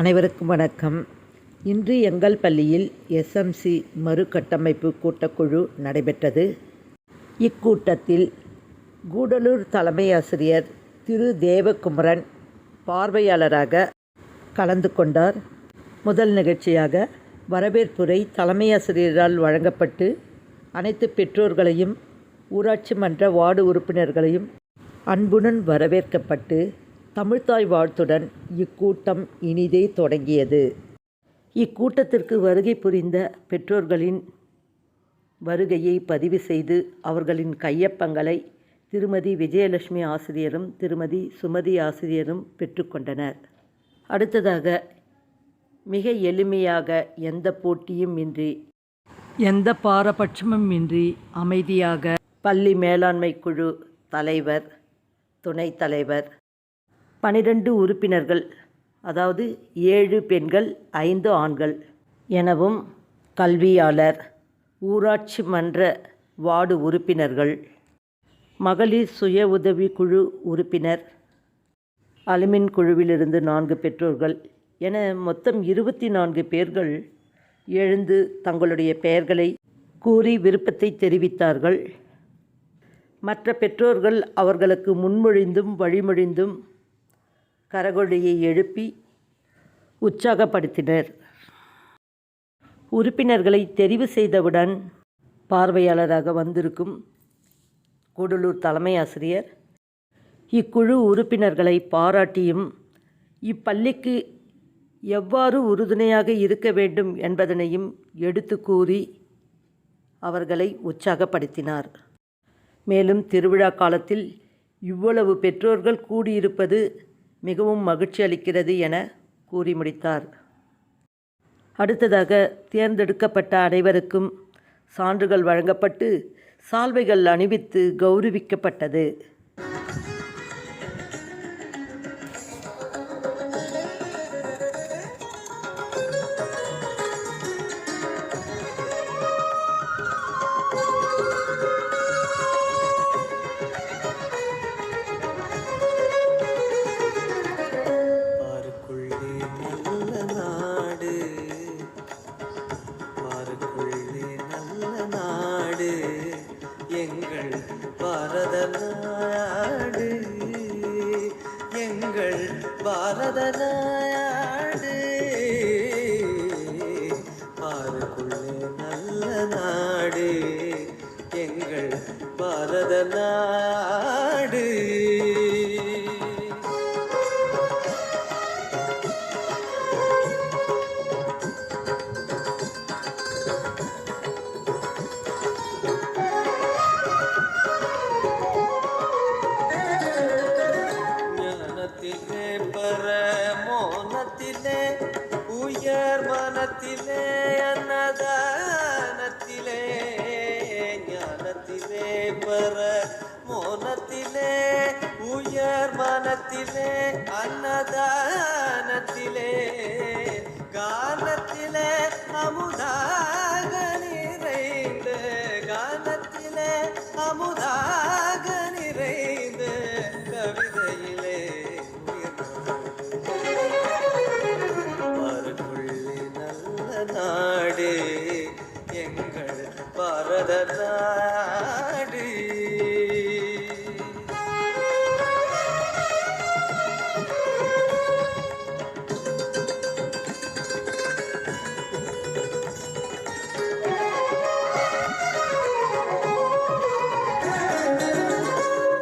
அனைவருக்கும் வணக்கம். இன்று எங்கள் பள்ளியில் எஸ்எம்சி மறுகட்டமைப்பு கூட்டக்குழு நடைபெற்றது. இக்கூட்டத்தில் கூடலூர் தலைமை ஆசிரியர் திரு தேவகுமரன் பார்வையாளராக கலந்து கொண்டார். முதல் நிகழ்ச்சியாக வரவேற்புரை தலைமை ஆசிரியரால் வழங்கப்பட்டு அனைத்து பெற்றோர்களையும் ஊராட்சி மன்ற வார்டு உறுப்பினர்களையும் அன்புடன் வரவேற்கப்பட்டு தமிழ்த்தாய் வாழ்த்துடன் இக்கூட்டம் இனிதே தொடங்கியது. இக்கூட்டத்திற்கு வருகை புரிந்த பெற்றோர்களின் வருகையை பதிவு செய்து அவர்களின் கையொப்பங்களை திருமதி விஜயலட்சுமி ஆசிரியரும் திருமதி சுமதி ஆசிரியரும் பெற்றுக்கொண்டனர் அடுத்ததாக மிக எளிமையாக எந்த போட்டியும் இன்றி எந்த பாரபட்சமும் இன்றி அமைதியாக பள்ளி மேலாண்மை குழு தலைவர் துணைத் தலைவர் பனிரெண்டு உறுப்பினர்கள் அதாவது ஏழு பெண்கள் ஐந்து ஆண்கள் எனவும் கல்வியாளர் ஊராட்சி மன்ற வார்டு உறுப்பினர்கள் மகளிர் சுய உதவி குழு உறுப்பினர் அலுமின் குழுவிலிருந்து நான்கு பெற்றோர்கள் என மொத்தம் இருபத்தி நான்கு பேர்கள் எழுந்து தங்களுடைய பெயர்களை கூறி விருப்பத்தை தெரிவித்தார்கள். மற்ற பெற்றோர்கள் அவர்களுக்கு முன்மொழிந்தும் வழிமொழிந்தும் கரகொடியை எழுப்பி உற்சாகப்படுத்தினர். உறுப்பினர்களை தெரிவு செய்தவுடன் பார்வையாளராக வந்திருக்கும் கூடலூர் தலைமை ஆசிரியர் இக்குழு உறுப்பினர்களை பாராட்டியும் இப்பள்ளிக்கு எவ்வாறு உறுதுணையாக இருக்க வேண்டும் என்பதனையும் எடுத்து கூறி அவர்களை உற்சாகப்படுத்தினார். மேலும் திருவிழா காலத்தில் இவ்வளவு பெற்றோர்கள் கூடியிருப்பது மிகவும் மகிழ்ச்சி அளிக்கிறது என கூறி முடித்தார். அடுத்ததாக தேர்ந்தெடுக்கப்பட்ட அனைவருக்கும் சான்றுகள் வழங்கப்பட்டு சால்வைகள் அணிவித்து கௌரவிக்கப்பட்டது. நாடு எங்கள் பாரத நாடு பாருக்குள்ளே நல்ல நாடு எங்கள் பாரத நாடு மனத்திலே பர மோனத்திலே உயர் மனத்திலே அன்னதானத்திலே ஞானத்திலே பர மோனத்திலே உயர் மனத்திலே அன்னதானத்திலே காலத்திலே அமுதாக நிறைந்த காலத்திலே அமுதாக நிறைந்த கவிதையில் பாரத நாடு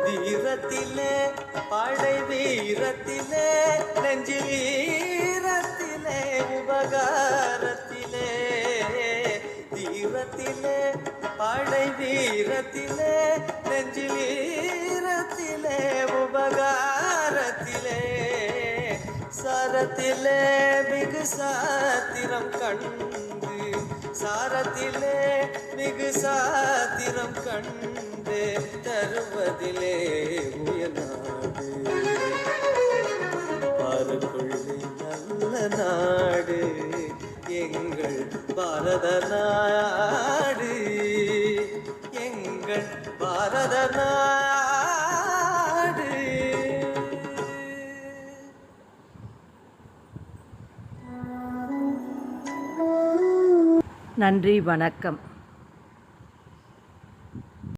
வீரத்திலே படை வீரத்திலே நெஞ்சில் வீரத்திலே படை வீரத்திலே நெஞ்சில் ஈரத்திலே உபகாரத்திலே. சரத்திலே மிகு சாத்திரம் கண்டு சாரத்திலே மிகு சாத்திரம் கண்டு தருவதிலே உயர்நாடு பாரத நாடு எங்கள் பாரத நாடு நன்றி வணக்கம்.